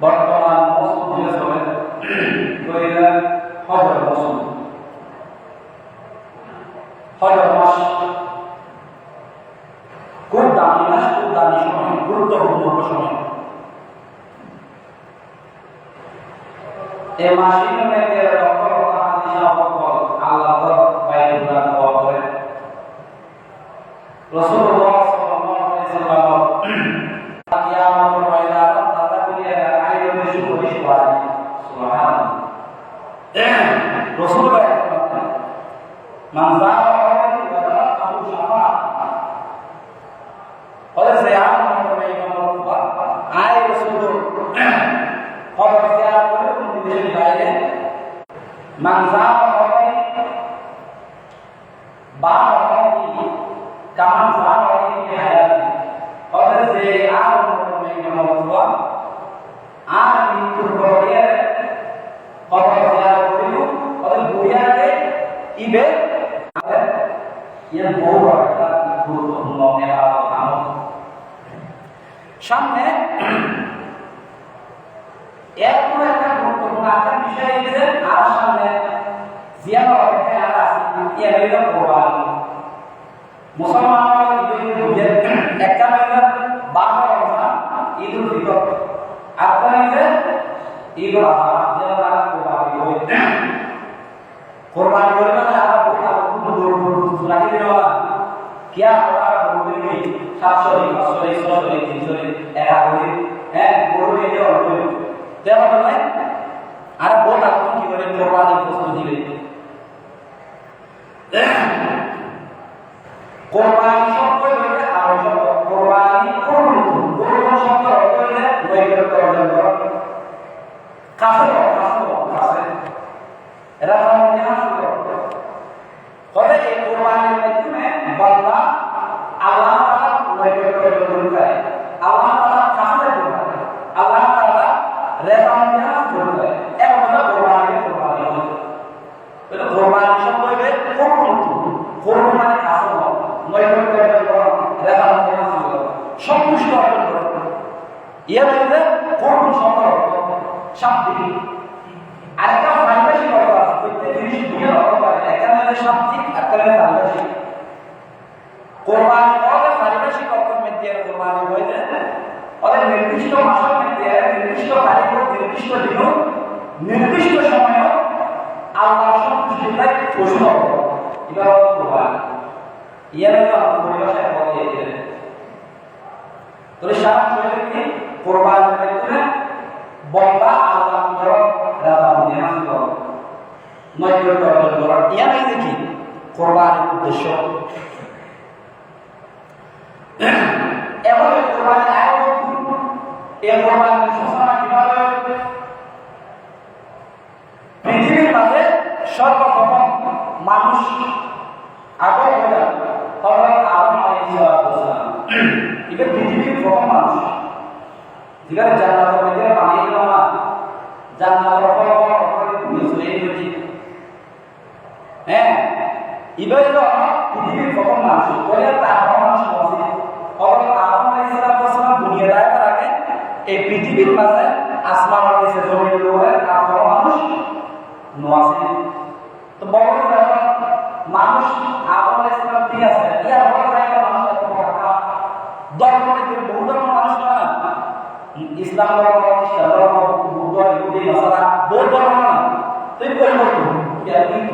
বর্তমান মৌসুম যেটা বলে দইরা হজর মৌসুম। হজর মাস খুব দামি মাস গুরুত্বপূর্ণ সময়। এ মাসে হজ দেওয়ার যে আর অনুমোদন অবস্থা আর মৃত্যুর পরে হজ দেওয়ার পরেও অর্থাৎ সামনে diabetes global. মুসলমানরা দুই বুঝে একটা মেয়েরা বারো একটা ঈদ উল ফিতর আপনার ঈদে ঈদ উল আজহা যারা কোরবানি করে Copa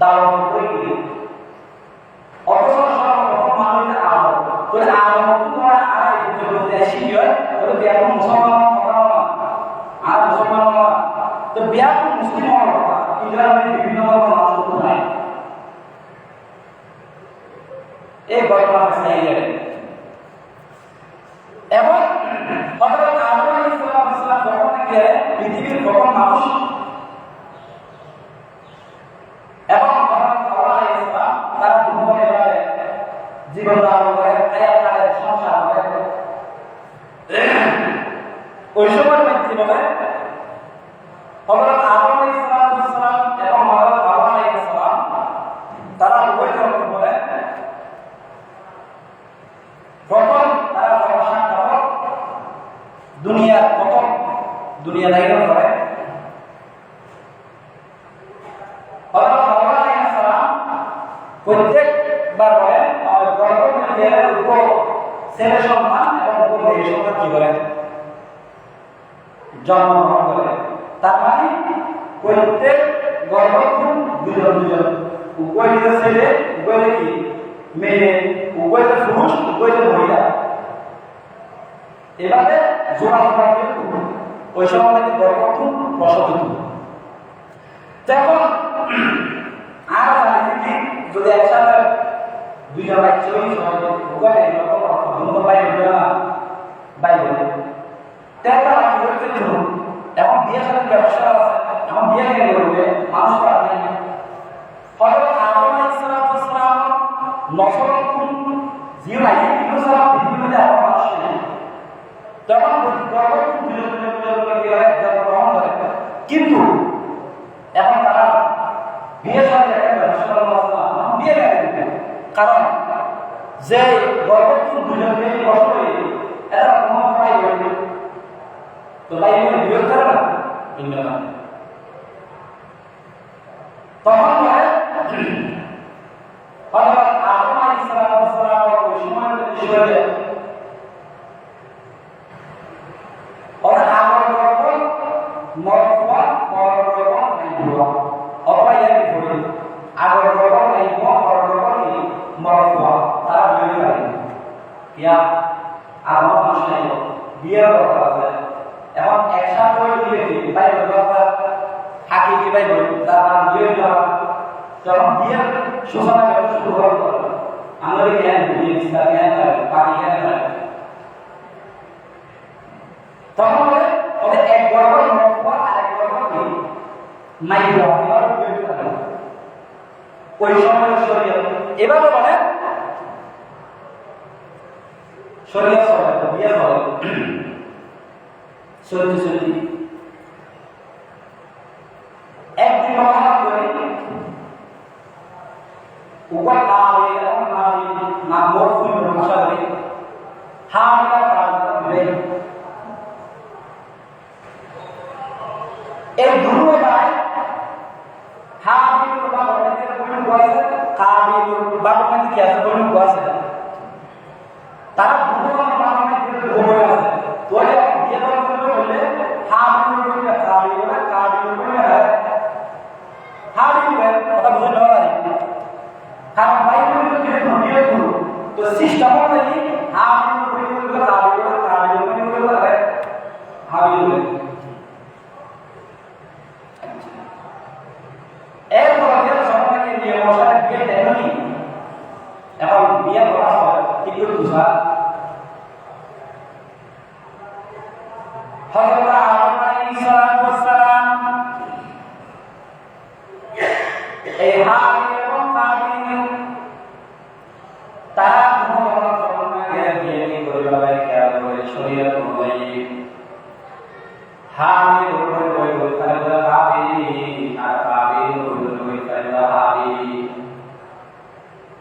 দাওয়াত অথচ সর্বপ্রথম মানুষের আলো। তো আলো আসি হয় তো ব্যাপক মুসলমান কথা আর মুসলমান না তো ব্যাপক মুসলিম এই ঘটনা চাই এবং সালাম যখন পৃথিবীর প্রথম মানুষ এবং হযরত আল্লাহ আলাইহিস সালাম তার দুনিয়া এবারে জীবন ধারণ করে আয়াত কালে সংসার করে ওই সময় ব্যক্তি বলে হযরত আদম আলাইহিস সালাম এবং হযরত আল্লাহ আলাইহিস সালাম তারা উভয় জন বলে প্রথম তারা গবেষণা করে দুনিয়ার প্রথম দুনিয়া দায়িত্ব করে হযরত আল্লাহ আলাইহিস সালাম প্রত্যেকবার বলে গর্ভের উপর ছেলে সন্তান এবং উপর মেয়ে সন্তান কি বলে জন্মগ্রহণ করে তার মানে প্রত্যেক গর্ভক্ষণ দুজন দুজন। উভয় ছেলে, উভয় কি? মেয়ে, উভয় পুরুষ, উভয় মহিলা। এবারে জোড়া জোড়া করে ওই সময় থেকে গর্ভক্ষণ প্রসব তখন আর জানি যদি একসাথে দুইজন বাচ্চা হই উভয় এরকম অন্য বাইরে হইবে না বাইরে তেটা কি করতে এখন বিয়ে সাথে ব্যবসা আছে এখন বিয়ে কেন করবে মানুষ পাবে হয়তো আদম আলাইহিস নসর জিও কিন্তু সারা পৃথিবীতে আর মানুষ নেই এখন তারা বিয়ে সাথে বিয়ে কেন কারণ যে গর্ভস্থ দুজন মেয়ে কষ্ট এরা কোনো তো তাই এগুলো বিয়োগ করে না কিনবে না তখন বলে হযরত আদম আলাইহিস সালাম ওই সময় বিষয়ে ওরা আগর গর্ভ মরফা মরগর্ভ নাইবুয়া অথবা এর বিপরীত আগর গর্ভ নাইবুয়া মরগর্ভ কি মরফা তারা বিয়ে করে ইয়া আমার মানুষ নাই বিয়ে দরকার আছে এখন একসাথে করে বিয়ে কি ভাই দরকার হাকি কি ভাই তার নাম বিয়ে দেওয়া যখন বিয়ের সূচনা করা শুরু হল আমরা জ্ঞান বিয়ে ইসলাম জ্ঞান পানি জ্ঞান তখন ওদের এক গর্ব মরফা আর এক গর্ব কি মাইক্রো এবার ওই সময় শরীয়ত এভাবে বলে শরীয়ত বিয়ে চলে সত্যি চলতে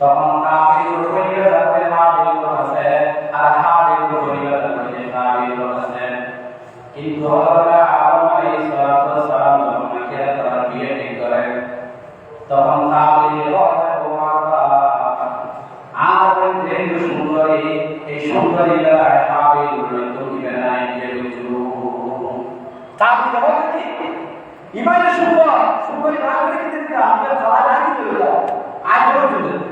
তখন কাবিল রুহিয়া রাতে হাবিল আর হাবিল রুহিয়া রাতে কাবিল করেছে কিন্তু হযরত আদম আলাইহিস সালাতু ওয়াস সালাম তখন কাবিল বলে আর যে সুন্দরী এই সুন্দরীরা হাবিল তুমি বেনাই আমরা খাওয়া না আজ পর্যন্ত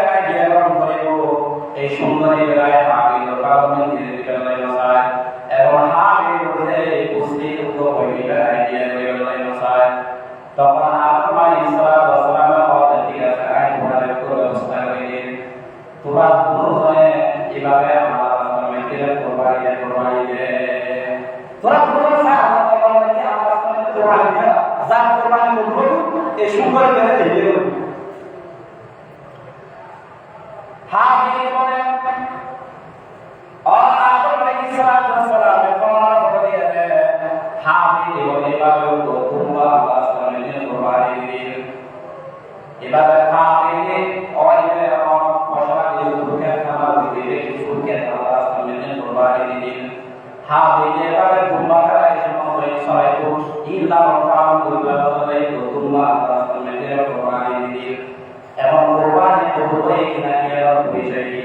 তখন আত্মা ঈশ্বর إلا رفعكما وإليكما فاستمعوا وأعيني أما القرآن فهو إلى رب شيء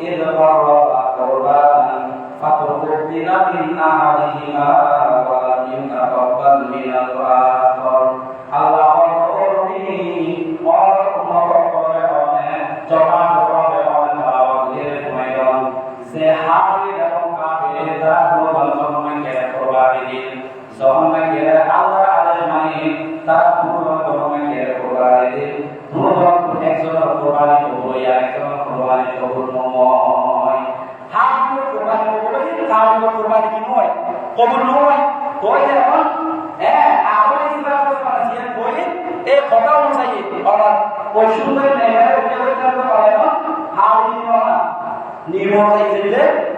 إذ قرب قربانا فتقبل من أحدهم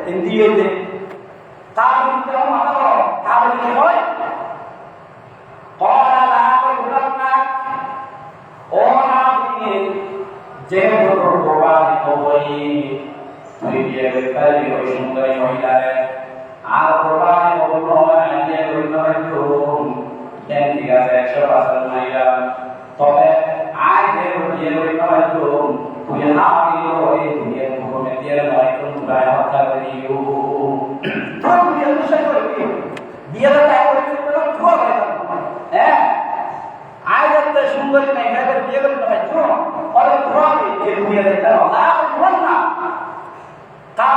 এনজিওতে তার বিরুদ্ধে আমার মাথা গরম তাহলে কি হয়? কলা যে প্রভাবিত হয়ে তুই বিয়ে বেকারি ওই সুন্দরী মহিলায় আর তবে আয় যে বিয়ে গরিব তুই না এই দুনিয়া হ্যাঁ? আয় যাতে সুন্দরী নাই মেয়েদের বিয়ে করে না তো অরে ঘুরাবে যে বিয়ে দেখতে না ঘুরান না। তার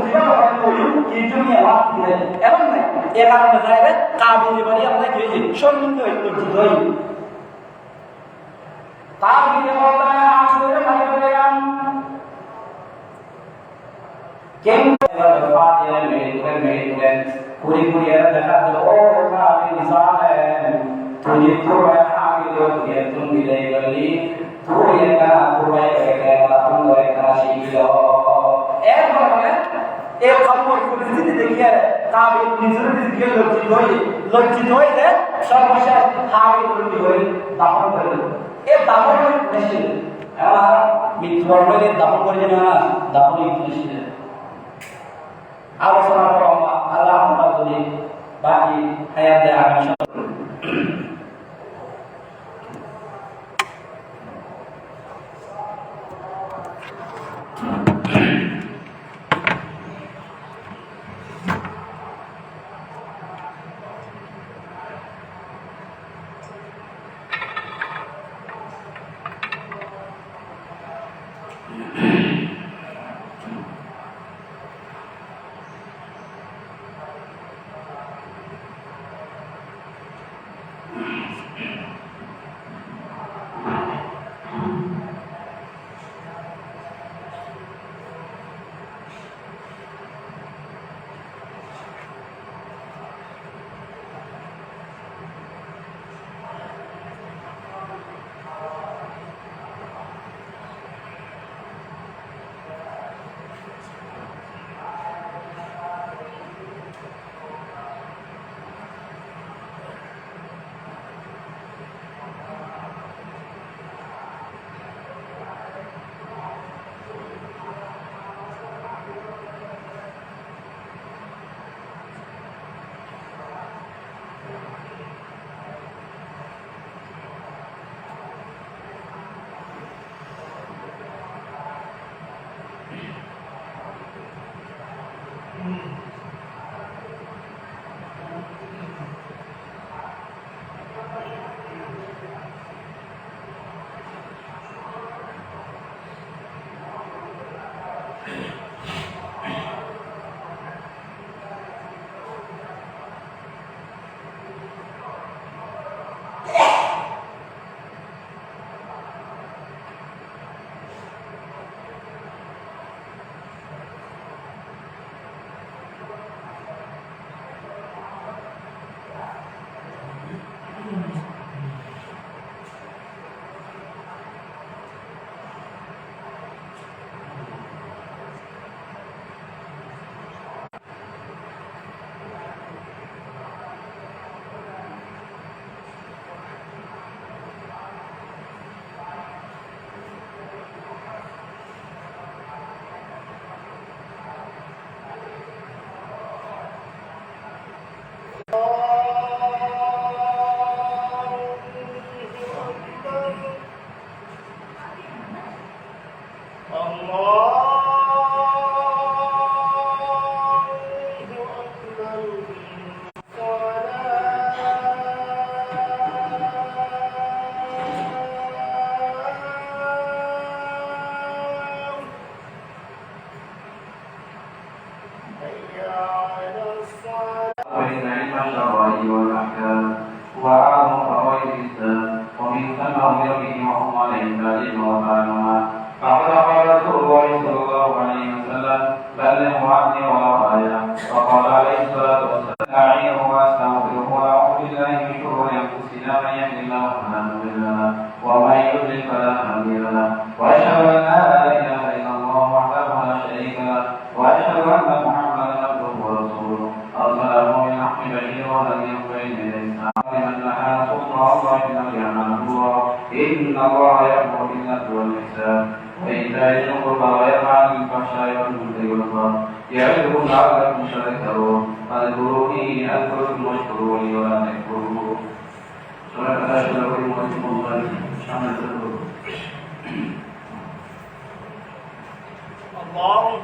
জীবন করে কই কিছু নিয়ে লাভ দিলে এবং না এ কারণে যায় কাবিলি বলি আমরা কি সহিত হয়ে লজ্জিত হই তার দিকে বলতে আসলে ভাই বলে গান কেন ফাতিহা মেরে মেরে পুরি পুরি এর দেখা তো ও কাবি নিসান তুই তো আমি তো তুই তুমি লে গলি তুই একা তুই একা তখন এই কর্মর পরিস্থিতি দেখিয়ে কাবি নিজের দিকে লজ্জিত হই লজ্জিত সর্বশেষ দাপন করে এ দাপন নিশ্চিত এবার মৃত্যুবরণে দাপন করে না দাপন আলোচনা করো আল্লাহ আমরা যদি বাকি হায়াতে আগামী Yeah. لا يهدي الله فلا مضل له ومن يضلل فلا هادي له واشهد ان لا اله الا الله وحده لا شريك له واشهد ان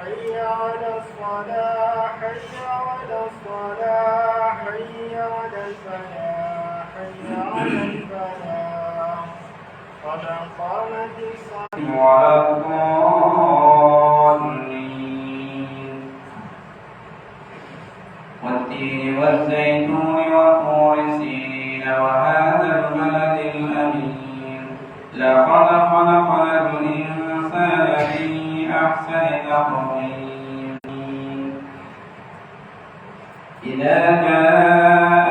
حي على الصلاة حي على الصلاة حي على الفلاح حي على الفلاح. قد قامت الصلاة ولا الضالين والتين والزيتون وطور سينين وهذا البلد الأمين لقد خلقنا الإنسان في أحسن تقويم. إذا جاء